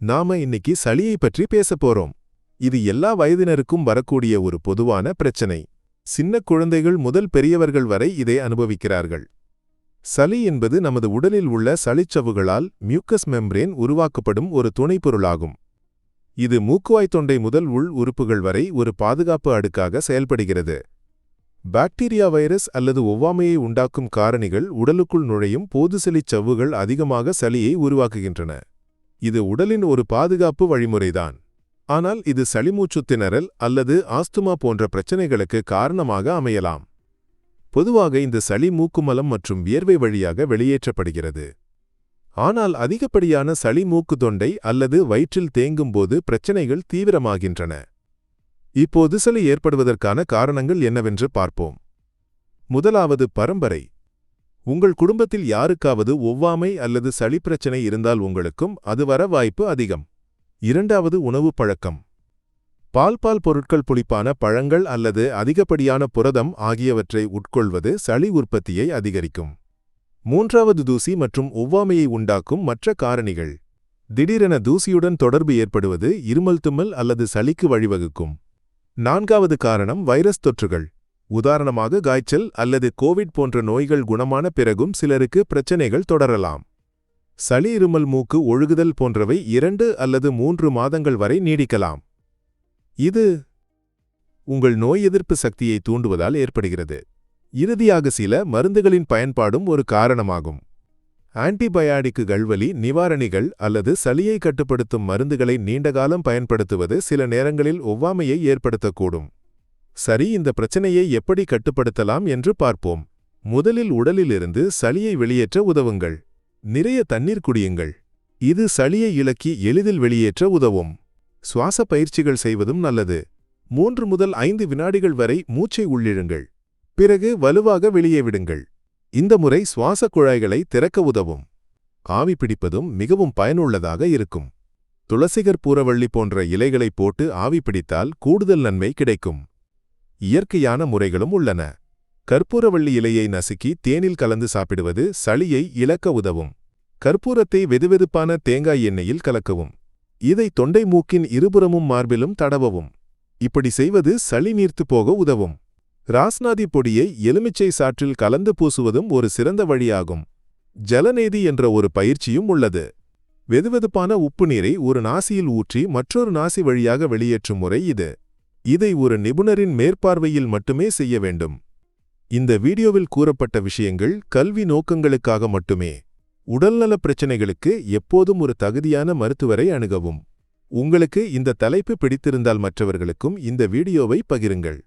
நாம இன்னைக்கு சளியை பற்றி பேசப் போறோம். இது எல்லா வயதினருக்கும் வரக்கூடிய ஒரு பொதுவான பிரச்சனை. சின்ன குழந்தைகள் முதல் பெரியவர்கள் வரை இதை அனுபவிக்கிறார்கள். சளி என்பது நமது உடலில் உள்ள சளிச்சவுகளால் மியூக்கஸ் மெம்ப்ரேன் உருவாக்கப்படும் ஒரு துணைப்பொருளாகும். இது மூக்குவாய் தொண்டை முதல் உள் உறுப்புகள் வரை ஒரு பாதுகாப்பு அடுக்காக செயல்படுகிறது. பாக்டீரியா வைரஸ் அல்லது ஒவ்வாமையை உண்டாக்கும் காரணிகள் உடலுக்குள் நுழையும் போதுசளிச் சவ்வுகள் அதிகமாக சளியை உருவாக்குகின்றன. இது உடலின் ஒரு பாதுகாப்பு வழிமுறைதான். ஆனால் இது சளிமூச்சுத் திணறல் அல்லது ஆஸ்துமா போன்ற பிரச்சனைகளுக்கு காரணமாக அமையலாம். பொதுவாக இந்த சளி மூக்குமலம் மற்றும் வியர்வை வழியாக வெளியேற்றப்படுகிறது. ஆனால் அதிகப்படியான சளி மூக்கு தொண்டை அல்லது வயிற்றில் தேங்கும்போது பிரச்சனைகள் தீவிரமாகின்றன. இப்போது சளி ஏற்படுவதற்கான காரணங்கள் என்னவென்று பார்ப்போம். முதலாவது பரம்பரை. உங்கள் குடும்பத்தில் யாருக்காவது ஒவ்வாமை அல்லது சளி பிரச்சனை இருந்தால் உங்களுக்கும் அது வர வாய்ப்பு அதிகம். இரண்டாவது உணவு பழக்கம். பால் பால் பொருட்கள் புளிப்பான பழங்கள் அல்லது அதிகப்படியான புரதம் ஆகியவற்றை உட்கொள்வது சளி உற்பத்தியை அதிகரிக்கும். மூன்றாவது தூசி மற்றும் ஒவ்வாமையை உண்டாக்கும் மற்ற காரணிகள். திடீரென தூசியுடன் தொடர்பு ஏற்படுவது இருமல் தும்மல் அல்லது சளிக்கு வழிவகுக்கும். நான்காவது காரணம் வைரஸ் தொற்றுகள். உதாரணமாக காய்ச்சல் அல்லது கோவிட் போன்ற நோய்கள் குணமான பிறகும் சிலருக்கு பிரச்சனைகள் தொடரலாம். சளி இருமல் மூக்கு ஒழுகுதல் போன்றவை இரண்டு அல்லது மூன்று மாதங்கள் வரை நீடிக்கலாம். இது உங்கள் நோய் எதிர்ப்பு சக்தியை தூண்டுவதால் ஏற்படுகிறது. இறுதியாக சில மருந்துகளின் பயன்பாடும் ஒரு காரணமாகும். ஆன்டிபயாடிக்கு கல்வலி நிவாரணிகள் அல்லது சளியை கட்டுப்படுத்தும் மருந்துகளை நீண்டகாலம் பயன்படுத்துவது சில நேரங்களில் ஒவ்வாமையை ஏற்படுத்தக்கூடும். சரி இந்த பிரச்சனையை எப்படி கட்டுப்படுத்தலாம் என்று பார்ப்போம். முதலில் உடலிலிருந்து சளியை வெளியேற்ற உதவுங்கள். நிறைய தண்ணீர் குடியுங்கள். இது சளியை இலக்கி எளிதில் வெளியேற்ற உதவும். சுவாச பயிற்சிகள் செய்வதும் நல்லது. மூன்று முதல் ஐந்து வினாடிகள் வரை மூச்சை உள்ளிழுங்கள். பிறகு வலுவாக வெளியே விடுங்கள். இந்த முறை சுவாச குழாய்களை திறக்க உதவும். ஆவி பிடிப்பதும் மிகவும் பயனுள்ளதாக இருக்கும். துளசிகர் பூரவள்ளி போன்ற இலைகளை போட்டு ஆவி பிடித்தால் கூடுதல் நன்மை கிடைக்கும். இயற்கையான முறைகளும் உள்ளன. கற்பூரவள்ளி இலையை நசுக்கி தேனில் கலந்து சாப்பிடுவது சளியை இழக்க உதவும். கற்பூரத்தை வெதுவெதுப்பான தேங்காய் எண்ணெயில் கலக்கவும். இதை தொண்டை மூக்கின் இருபுறமும் மார்பிலும் தடவவும். இப்படி செய்வது சளி நீர்த்து போக உதவும். ராஸ்நாதி பொடியை எலுமிச்சை சாற்றில் கலந்து பூசுவதும் ஒரு சிறந்த வழியாகும். ஜலநேதி என்ற ஒரு பயிற்சியும் உள்ளது. வெதுவெதுப்பான உப்பு நீரை ஒரு நாசியில் ஊற்றி மற்றொரு நாசி வழியாக வெளியேற்றும் முறை இது. இதை ஒரு நிபுணரின் மேற்பார்வையில் மட்டுமே செய்ய வேண்டும். இந்த வீடியோவில் கூறப்பட்ட விஷயங்கள் கல்வி நோக்கங்களுக்காக மட்டுமே. உடல்நலப் பிரச்சினைகளுக்கு எப்போதும் ஒரு தகுதியான மருத்துவரை அணுகவும். உங்களுக்கு இந்த தலைப்பு பிடித்திருந்தால் மற்றவர்களுக்கும் இந்த வீடியோவை பகிருங்கள்.